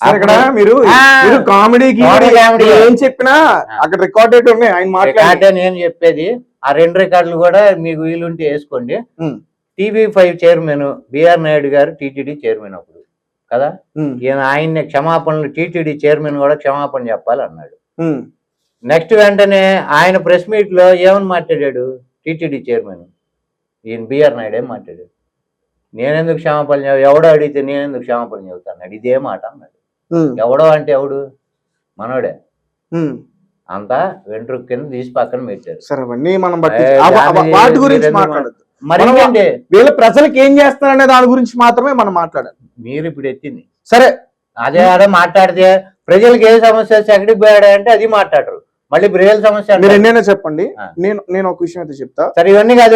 Sir ఇక్కడ మీరు. మీరు కామెడీకి. ఏం చెప్పినా అక్కడ రికార్డెడ్ ఉన్నాయి ఆయన మాట్లాడి నేను చెప్పేది ఆ రెండు రికార్డులు కూడా మీకు వీలుంటే వేసుకోండి. TV five chairman BR Naidu గారు టీటీడీ చైర్మన్ అప్పుడు కదా? ఈయన ఆయన్ని క్షమాపణలు టీటీడీ చైర్మన్ కూడా క్షమాపణ చెప్పాలి అన్నాడు నెక్స్ట్ వెంటనే ఆయన ప్రెస్ మీట్లో ఏమని మాట్లాడాడు? TTD chairman. ఈయన బిఆర్ నాయుడు ఏం మాట్లాడాడు? నేనెందుకు క్షమాపణ ఎవడో అడిగితే నేనెందుకు క్షమాపణ చెబుతాను ఇదే మాట అన్నాడు. ఎవడో అంటే ఎవడు? మనోడే. అంతా వెంట్రుక కింద తీసి పక్కన పెట్టారు సరే అవన్నీ మనం బట్టి వాటి గురించి వీళ్ళ ప్రజలకు ఏం చేస్తారనే దాని గురించి మాత్రమే మనం మాట్లాడాలి. మీరు ఇప్పుడు ఎత్తింది. సరే. అదే అదే మాట్లాడితే ప్రజలకు ఏ సమస్య ఎక్కడికి పోయాడు అంటే అది మాట్లాడరు. మళ్ళీ ప్రజల సమస్య మీరు. ఎన్నైనా చెప్పండి. నేను నేను ఒక విషయం అయితే చెప్తా. సరే ఇవన్నీ కాదు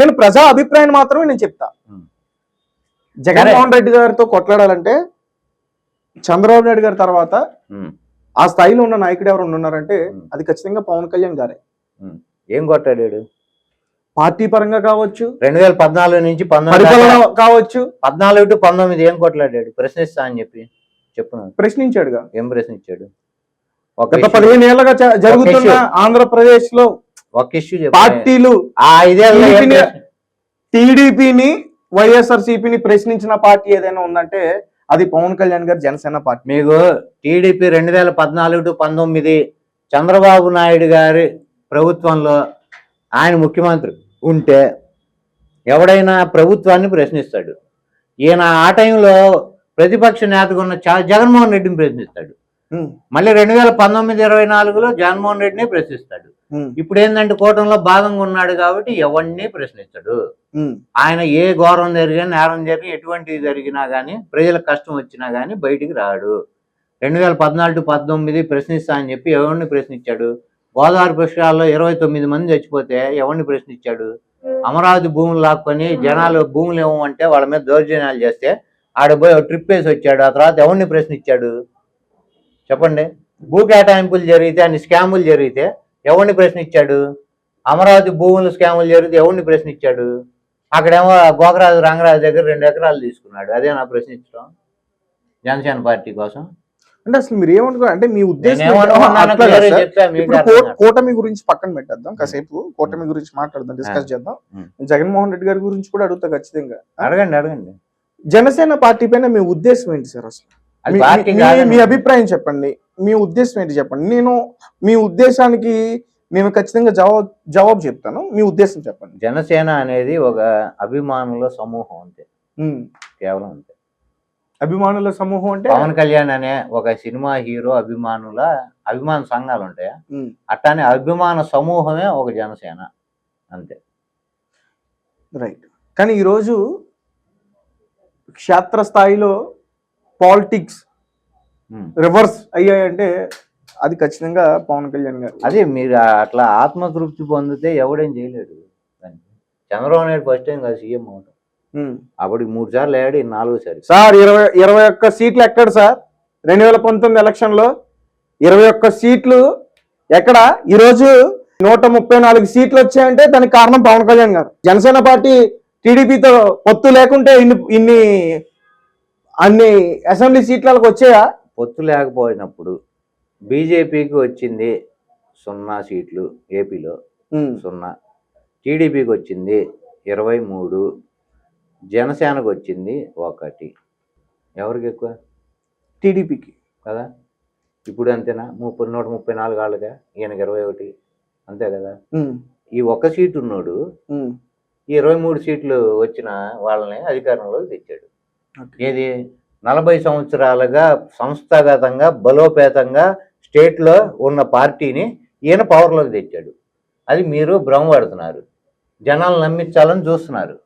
నేను ప్రజా అభిప్రాయం మాత్రమే నేను చెప్తా. జగన్మోహన్ రెడ్డి గారితో కొట్లాడాలంటే చంద్రబాబు నాయుడు గారి తర్వాత ఆ స్థాయిలో ఉన్న నాయకుడు ఎవరు ఉన్నారంటే. అది ఖచ్చితంగా పవన్ కళ్యాణ్ గారే. ఏం కొట్టాడు పార్టీ పరంగా కావచ్చు రెండు వేల పద్నాలుగు నుంచి పంతొమ్మిది కావచ్చు. పద్నాలుగు టు పంతొమ్మిది ఏం కొట్లాడాడు ప్రశ్నిస్తా అని చెప్పి చెప్పు. ప్రశ్నించాడుగా. ఏం ప్రశ్నించాడు? ఒక గత పదిహేను ఏళ్ళగా జరుగుతున్న. ఆంధ్రప్రదేశ్లో ఒక ఇష్యూ పార్టీలు టీడీపీని వైఎస్ఆర్ సిపిని ప్రశ్నించిన పార్టీ ఏదైనా ఉందంటే అది పవన్ కళ్యాణ్ గారి జనసేన పార్టీ. మీకు టీడీపీ రెండు వేల పద్నాలుగు టు పంతొమ్మిది చంద్రబాబు నాయుడు గారి ప్రభుత్వంలో ఆయన ముఖ్యమంత్రి ఉంటే ఎవడైనా ప్రభుత్వాన్ని ప్రశ్నిస్తాడు. ఈయన ఆ టైంలో ప్రతిపక్ష నేతగా ఉన్న చ- జగన్మోహన్ రెడ్డిని ప్రశ్నిస్తాడు. మళ్ళీ రెండు వేల పంతొమ్మిది ఇరవై నాలుగులో జగన్మోహన్ రెడ్డిని ప్రశ్నిస్తాడు. ఇప్పుడు ఏంటంటే కూటమిలో భాగంగా ఉన్నాడు కాబట్టి ఎవరిని ప్రశ్నిస్తాడు ఉం, ఆయన ఏ ఘోరం జరిగినా నేరం జరిగినా ఎటువంటిది జరిగినా కానీ ప్రజలకు కష్టం వచ్చినా కానీ బయటికి రాడు. రెండు వేల పద్నాలుగు పంతొమ్మిది ప్రశ్నిస్తా అని చెప్పి ఎవరిని ప్రశ్నించాడు? గోదావరి పుష్కరాల్లో ఇరవై తొమ్మిది మంది చచ్చిపోతే ఎవరిని ప్రశ్నించాడు? అమరావతి భూములు లాక్కొని జనాలు భూములు ఇవ్వమంటే వాళ్ళ మీద దౌర్జన్యాలు చేస్తే ఆడ పోయి ట్రిప్ వేసి వచ్చాడు. ఆ తర్వాత ఎవరిని ప్రశ్నించాడు? చెప్పండి. భూ కేటాయింపులు జరిగితే అన్ని స్కాములు జరిగితే ఎవరిని ప్రశ్నించాడు? అమరావతి భూములు స్కాములు జరిగితే ఎవరిని ప్రశ్నించాడు? అక్కడేమో గోకరాజు రంగరాజు దగ్గర రెండు ఎకరాలు తీసుకున్నాడు. అదే నా ప్రశ్నించడం. జనసేన పార్టీ కోసం. అంటే అసలు మీరు ఏమనుకున్నారు? అంటే మీ ఉద్దేశం. కూటమి గురించి పక్కన పెట్టేద్దాం కాసేపు. కూటమి గురించి మాట్లాడదాం డిస్కస్ చేద్దాం. జగన్మోహన్ రెడ్డి గారి గురించి కూడా అడుగుతా ఖచ్చితంగా. అడగండి అడగండి. జనసేన పార్టీ పైన మీ ఉద్దేశం ఏంటి సార్ అసలు? మీ అభిప్రాయం చెప్పండి. మీ ఉద్దేశం ఏంటి చెప్పండి? నేను మీ ఉద్దేశానికి నేను ఖచ్చితంగా జవాబు జవాబు చెప్తాను. మీ ఉద్దేశం చెప్పండి. జనసేన అనేది ఒక అభిమానుల సమూహం అంతే. కేవలం అంతే. అభిమానుల సమూహం అంటే? పవన్ కళ్యాణ్ అనే ఒక సినిమా హీరో అభిమానుల అభిమాన సంఘాలు ఉంటాయా. అట్లానే అభిమాన సమూహమే ఒక జనసేన అంతే. రైట్. కానీ ఈరోజు క్షేత్రస్థాయిలో పాలిటిక్స్. రివర్స్ అయ్యాయంటే అది ఖచ్చితంగా పవన్ కళ్యాణ్ గారు. అదే మీరు అట్లా ఆత్మతృప్తి పొందితే ఎవడేం చేయలేడు. చంద్రబాబు నాయుడు ఫస్ట్ టైం కాదు సీఎం అవడం. అప్పుడు మూడు సార్లు అయ్యాడు ఈ నాలుగోసారి సార్ ఇరవై ఇరవై ఒక్క సీట్లు ఎక్కడ సార్? రెండు వేల పంతొమ్మిది ఎలక్షన్లో ఇరవై ఒక్క సీట్లు ఎక్కడ? ఈరోజు నూట ముప్పై నాలుగు సీట్లు వచ్చాయంటే దానికి కారణం పవన్ కళ్యాణ్ గారు. జనసేన పార్టీ టీడీపీతో పొత్తు లేకుంటే ఇన్ని ఇన్ని అన్ని అసెంబ్లీ సీట్లకు వచ్చాయా? పొత్తు లేకపోయినప్పుడు బీజేపీకి వచ్చింది సున్నా సీట్లు ఏపీలో సున్నా. టీడీపీకి వచ్చింది ఇరవై మూడు. జనసేనకు వచ్చింది ఒకటి. ఎవరికి ఎక్కువ? టీడీపీకి. కదా? ఇప్పుడు అంతేనా? ముప్పై నూట ముప్పై నాలుగు వాళ్ళగా ఈయనకి ఇరవై ఒకటి. అంతే కదా? ఈ ఒక్క సీటు ఉన్నాడు ఈ ఇరవై మూడు సీట్లు వచ్చిన వాళ్ళని అధికారంలోకి తెచ్చాడు. ఏది? నలభై సంవత్సరాలుగా సంస్థాగతంగా బలోపేతంగా స్టేట్లో ఉన్న పార్టీని ఈయన పవర్లోకి తెచ్చాడు. అది మీరు భ్రమపడుతున్నారు జనాలు నమ్మించాలని చూస్తున్నారు.